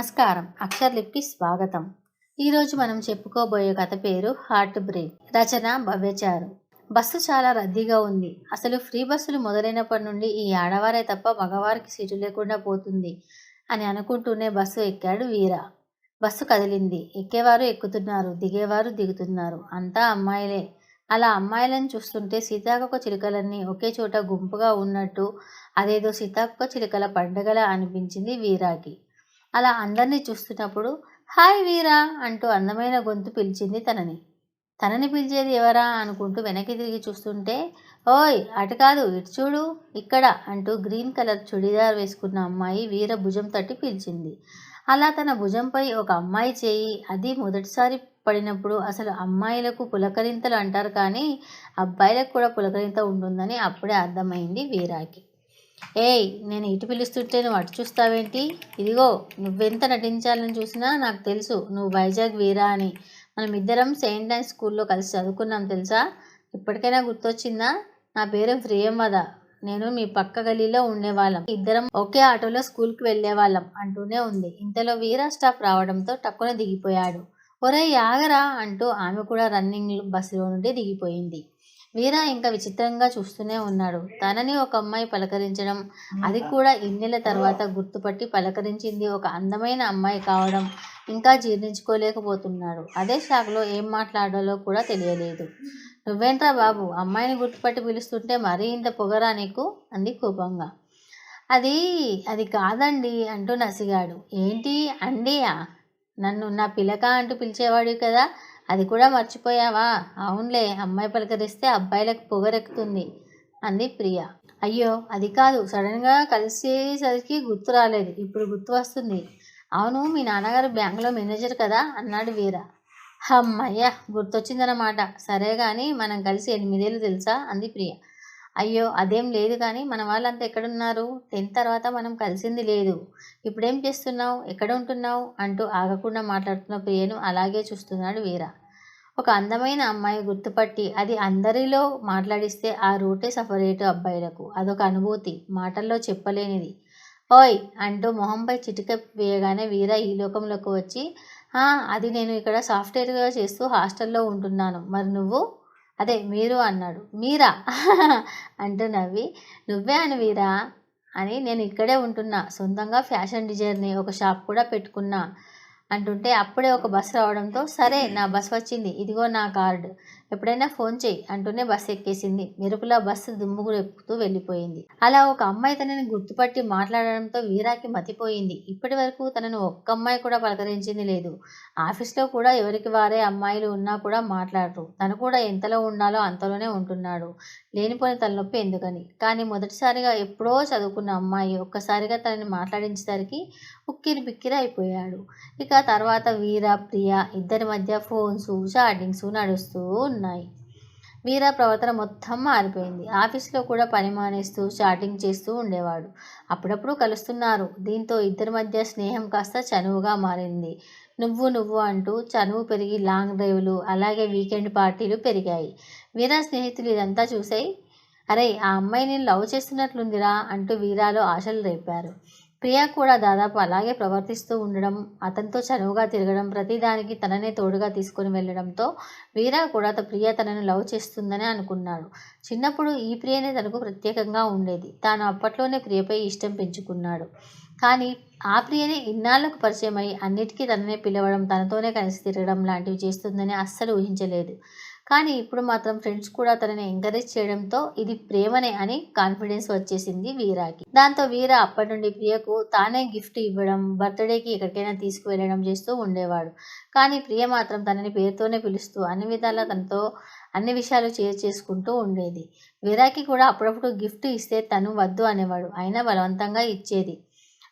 నమస్కారం. అక్షర్లిప్కి స్వాగతం. ఈరోజు మనం చెప్పుకోబోయే కథ పేరు హార్ట్ బ్రేక్. రచన భవ్యచారు. బస్సు చాలా రద్దీగా ఉంది. అసలు ఫ్రీ బస్సులు మొదలైనప్పటి నుండి ఈ ఆడవారే తప్ప మగవారికి సీటు లేకుండా పోతుంది అని అనుకుంటూనే బస్సు ఎక్కాడు వీర. బస్సు కదిలింది. ఎక్కేవారు ఎక్కుతున్నారు. దిగేవారు దిగుతున్నారు. అంతా అమ్మాయిలే. అలా అమ్మాయిలను చూస్తుంటే సీతాకొక చిలుకలన్నీ ఒకే చోట గుంపుగా ఉన్నట్టు అదేదో సీతాకొక చిలుకల పండగలా అనిపించింది వీరాకి. అలా అందరినీ చూస్తున్నప్పుడు హాయ్ వీరా అంటూ అందమైన గొంతు పిలిచింది తనని. తనని పిలిచేది ఎవరా అనుకుంటూ వెనక్కి తిరిగి చూస్తుంటే ఓయ్ అటు కాదు ఇటు చూడు ఇక్కడ అంటూ గ్రీన్ కలర్ చుడిదార్ వేసుకున్న అమ్మాయి వీర భుజం తట్టి పిలిచింది. అలా తన భుజంపై ఒక అమ్మాయి చేయి అది మొదటిసారి పడినప్పుడు అసలు అమ్మాయిలకు పులకరింతలు అంటారు కానీ అబ్బాయిలకు కూడా పులకరింత ఉంటుందని అప్పుడే అర్థమైంది వీరాకి. ఏయ్ నేను ఇటు పిలుస్తుంటే నువ్వు అటు చూస్తావేంటి? ఇదిగో నువ్వెంత నటించాలని చూసినా నాకు తెలుసు నువ్వు వైజాగ్ వీరా అని మనం ఇద్దరం సెయింట్ డాన్స్ స్కూల్లో కలిసి చదువుకున్నాం తెలుసా? ఇప్పటికైనా గుర్తొచ్చిందా? నా పేరు ప్రియంవద నేను మీ పక్క గలీలో ఉండేవాళ్ళం. ఇద్దరం ఒకే ఆటోలో స్కూల్కి వెళ్ళేవాళ్ళం అంటూనే ఉంది. ఇంతలో వీరా స్టాప్ రావడంతో టక్కున దిగిపోయాడు. ఒరే యాగరా అంటూ ఆమె కూడా రన్నింగ్ బస్సులో నుండి దిగిపోయింది. వీర ఇంకా విచిత్రంగా చూస్తూనే ఉన్నాడు. తనని ఒక అమ్మాయి పలకరించడం అది కూడా ఇన్నెల తర్వాత గుర్తుపట్టి పలకరించింది ఒక అందమైన అమ్మాయి కావడం ఇంకా జీర్ణించుకోలేకపోతున్నాడు. అదే షాక్లో ఏం మాట్లాడాలో కూడా తెలియలేదు. నువ్వేంట్రా బాబు అమ్మాయిని గుర్తుపట్టి పిలుస్తుంటే మరీ ఇంత పొగరా నీకు? అంది కోపంగా. అది అది కాదండి అంటూ నసిగాడు. ఏంటి అండియా? నన్ను నా పిలక అంటూ పిలిచేవాడు కదా అది కూడా మర్చిపోయావా? అవునులే అమ్మాయి పలకరిస్తే అబ్బాయిలకు పొగరెక్కుతుంది అంది ప్రియ. అయ్యో అది కాదు సడన్గా కలిసేసరికి గుర్తు రాలేదు ఇప్పుడు గుర్తు వస్తుంది. అవును మీ నాన్నగారు బ్యాంకులో మేనేజర్ కదా? అన్నాడు వీర. అమ్మయ్య గుర్తొచ్చిందన్నమాట. సరే కానీ మనం కలిసి ఎనిమిదేళ్ళు తెలుసా? అంది ప్రియ. అయ్యో అదేం లేదు కానీ మన వాళ్ళంతా ఎక్కడున్నారు? టెన్త్ తర్వాత మనం కలిసింది లేదు. ఇప్పుడేం చేస్తున్నావు? ఎక్కడ ఉంటున్నావు? అంటూ ఆగకుండా మాట్లాడుతున్న ప్రియను అలాగే చూస్తున్నాడు వీర. ఒక అందమైన అమ్మాయి గుర్తుపట్టి అది అందరిలో మాట్లాడిస్తే ఆ రూటే సపరేటు అబ్బాయిలకు. అదొక అనుభూతి. మాటల్లో చెప్పలేనిది. ఓయ్! అంటూ మొహంపై చిటిక వేయగానే వీర ఈ లోకంలోకి వచ్చి అది నేను ఇక్కడ సాఫ్ట్వేర్గా చేస్తూ హాస్టల్లో ఉంటున్నాను. మరి నువ్వు? అదే మీరు అన్నాడు. మీరా? అంటూ నవ్వి నువ్వే అని వీరా? అని నేను ఇక్కడే ఉంటున్నా. సొంతంగా ఫ్యాషన్ డిజైన్ని ఒక షాప్ కూడా పెట్టుకున్నా. అంటుంటే అప్పుడే ఒక బస్సు రావడంతో సరే నా బస్సు వచ్చింది. ఇదిగో నా కార్డు. ఎప్పుడైనా ఫోన్ చేయి అంటూనే బస్సు ఎక్కేసింది. మెరుపులా బస్సు దుమ్ముకు రెప్పుతూ వెళ్ళిపోయింది. అలా ఒక అమ్మాయి తనని గుర్తుపట్టి మాట్లాడడంతో వీరాకి మతిపోయింది. ఇప్పటి వరకు తనను ఒక్క అమ్మాయి కూడా పలకరించింది లేదు. ఆఫీస్లో కూడా ఎవరికి వారే అమ్మాయిలు ఉన్నా కూడా మాట్లాడరు. తను కూడా ఎంతలో ఉండాలో అంతలోనే ఉంటున్నాడు. లేనిపోయిన తలనొప్పి ఎందుకని? కానీ మొదటిసారిగా ఎప్పుడో చదువుకున్న అమ్మాయి ఒక్కసారిగా తనని మాట్లాడించేసరికి ఉక్కిరి బిక్కిరి అయిపోయాడు. ఇక తర్వాత వీర ప్రియ ఇద్దరి మధ్య ఫోన్స్ చాటింగ్స్ నడుస్తూ ఉన్నాయి. వీర ప్రవర్తన మొత్తం మారిపోయింది. ఆఫీస్లో కూడా పని మానేస్తూ చాటింగ్ చేస్తూ ఉండేవాడు. అప్పుడప్పుడు కలుస్తున్నారు. దీంతో ఇద్దరి మధ్య స్నేహం కాస్త చనువుగా మారింది. నువ్వు నువ్వు అంటూ చనువు పెరిగి లాంగ్ డ్రైవ్లు అలాగే వీకెండ్ పార్టీలు పెరిగాయి. వీరా స్నేహితులు ఇదంతా చూసాయి. అరే ఆ అమ్మాయి నేను లవ్ చేస్తున్నట్లుందిరా అంటూ వీరాలో ఆశలు రేపారు. ప్రియా కూడా దాదాపు అలాగే ప్రవర్తిస్తూ ఉండడం అతనితో చనువుగా తిరగడం ప్రతిదానికి తననే తోడుగా తీసుకొని వెళ్ళడంతో వీరా కూడా ప్రియ తనను లవ్ చేస్తుందని అనుకున్నాడు. చిన్నప్పుడు ఈ ప్రియనే తనకు ప్రత్యేకంగా ఉండేది. తాను అప్పట్లోనే ప్రియపై ఇష్టం పెంచుకున్నాడు. కానీ ఆ ప్రియనే ఇన్నాళ్ళకు పరిచయమై అన్నిటికీ తననే పిలవడం తనతోనే కలిసి తిరగడం లాంటివి చేస్తుందని అస్సలు ఊహించలేదు. కానీ ఇప్పుడు మాత్రం ఫ్రెండ్స్ కూడా తనని ఎంకరేజ్ చేయడంతో ఇది ప్రేమనే అని కాన్ఫిడెన్స్ వచ్చేసింది వీరాకి. దాంతో వీర అప్పటి నుండి ప్రియకు తానే గిఫ్ట్ ఇవ్వడం బర్త్డేకి ఎక్కడికైనా తీసుకువెళ్ళడం చేస్తూ ఉండేవాడు. కానీ ప్రియ మాత్రం తనని పేరుతోనే పిలుస్తూ అన్ని విధాలా తనతో అన్ని విషయాలు షేర్ చేసుకుంటూ ఉండేది. వీరాకి కూడా అప్పుడప్పుడు గిఫ్ట్ ఇస్తే తను వద్దు అనేవాడు. అయినా బలవంతంగా ఇచ్చేది.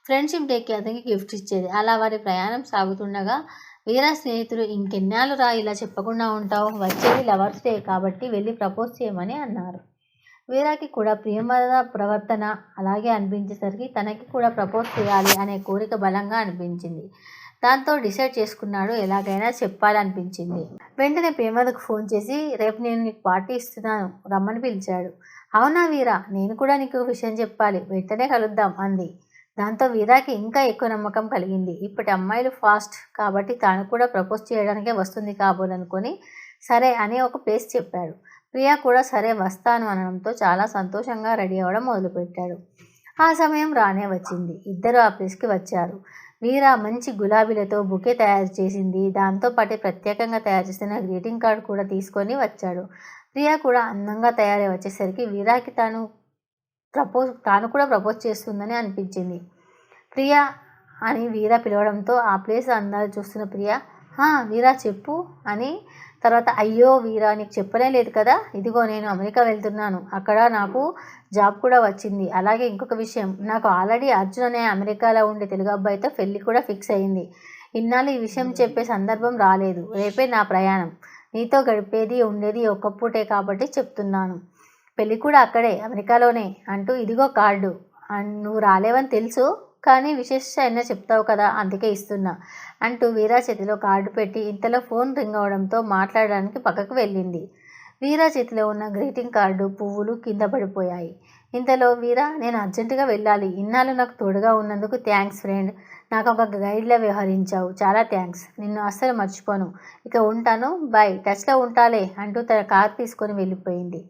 ఫ్రెండ్షిప్ డేకి అతనికి గిఫ్ట్ ఇచ్చేది. అలా వారి ప్రయాణం సాగుతుండగా వీరా స్నేహితులు ఇంకెన్నాళ్ళు రా ఇలా చెప్పకుండా ఉంటావు? వచ్చేది లవర్స్ డే కాబట్టి వెళ్ళి ప్రపోజ్ చేయమని అన్నారు. వీరాకి కూడా ప్రియమద ప్రవర్తన అలాగే అనిపించేసరికి తనకి కూడా ప్రపోజ్ చేయాలి అనే కోరిక బలంగా అనిపించింది. దాంతో డిసైడ్ చేసుకున్నాడు ఎలాగైనా చెప్పాలనిపించింది. వెంటనే ప్రేమదకు ఫోన్ చేసి రేపు నేను నీకు పార్టీ ఇస్తున్నాను రమ్మని పిలిచాడు. అవునా వీరా? నేను కూడా నీకు విషయం చెప్పాలి. వెంటనే కలుద్దాం అంది. దాంతో వీరాకి ఇంకా ఎక్కువ నమ్మకం కలిగింది. ఇప్పటి అమ్మాయిలు ఫాస్ట్ కాబట్టి తాను కూడా ప్రపోజ్ చేయడానికే వస్తుంది కాబోలనుకొని సరే అని ఒక ప్లేస్ చెప్పాడు. ప్రియా కూడా సరే వస్తాను అనడంతో చాలా సంతోషంగా రెడీ అవ్వడం మొదలుపెట్టాడు. ఆ సమయం రానే వచ్చింది. ఇద్దరు ఆ ప్లేస్కి వచ్చారు. వీరా మంచి గులాబీలతో బుకే తయారు చేసింది. దాంతోపాటు ప్రత్యేకంగా తయారు చేసిన గ్రీటింగ్ కార్డు కూడా తీసుకొని వచ్చాడు. ప్రియా కూడా అందంగా తయారై వచ్చేసరికి వీరాకి తాను ప్రపోజ్ తాను కూడా ప్రపోజ్ చేస్తుందని అనిపించింది. ప్రియా అని వీరా పిలవడంతో ఆ ప్లేస్ అందరూ చూస్తున్న ప్రియా "హా, వీరా చెప్పు అని తర్వాత అయ్యో వీరా నీకు చెప్పనే లేదు కదా ఇదిగో నేను అమెరికా వెళ్తున్నాను అక్కడ నాకు జాబ్ కూడా వచ్చింది. అలాగే ఇంకొక విషయం నాకు ఆల్రెడీ అర్జున్ అనే అమెరికాలో ఉండే తెలుగు అబ్బాయితో పెళ్ళి కూడా ఫిక్స్ అయింది. ఇన్నాళ్ళు ఈ విషయం చెప్పే సందర్భం రాలేదు రేపే నా ప్రయాణం. నీతో గడిపేది ఉండేది ఒక్క పూటే కాబట్టి చెప్తున్నాను. పెళ్ళి కూడా అక్కడే అమెరికాలోనే. అంటూ ఇదిగో కార్డు. నువ్వు రాలేవని తెలుసు కానీ విశేష అయినా చెప్తావు కదా అందుకే ఇస్తున్నా. అంటూ వీరా చేతిలో కార్డు పెట్టి ఇంతలో ఫోన్ రింగ్ అవడంతో మాట్లాడడానికి పక్కకు వెళ్ళింది. వీరా చేతిలో ఉన్న గ్రీటింగ్ కార్డు పువ్వులు కింద పడిపోయాయి. ఇంతలో వీరా నేను అర్జెంటుగా వెళ్ళాలి. ఇన్నాళ్ళు నాకు తోడుగా ఉన్నందుకు థ్యాంక్స్ ఫ్రెండ్. నాకు ఒక గైడ్లా వ్యవహరించావు. చాలా థ్యాంక్స్. నిన్ను అస్సలు మర్చిపోను. ఇక ఉంటాను. బాయ్ టచ్లో ఉంటాలే అంటూ తన కార్ తీసుకొని వెళ్ళిపోయింది.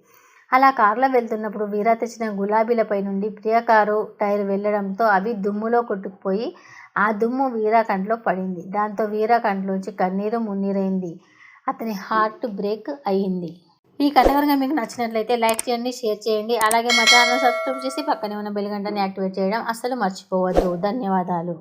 అలా కారులో వెళ్తున్నప్పుడు వీరా తెచ్చిన గులాబీలపై నుండి ప్రియ కారు టైర్ వెళ్ళడంతో అవి దుమ్ములో కొట్టుకుపోయి ఆ దుమ్ము వీరా కంట్లో పడింది. దాంతో వీరా కంట్లోంచి కన్నీరు మున్నీరైంది. అతని హార్ట్ బ్రేక్ అయ్యింది. ఈ కథ కనుక మీకు నచ్చినట్లయితే లైక్ చేయండి షేర్ చేయండి. అలాగే మా ఛానల్ సబ్స్క్రైబ్ చేసి పక్కనే ఉన్న బెల్ గంటని యాక్టివేట్ చేయడం అస్సలు మర్చిపోవద్దు. ధన్యవాదాలు.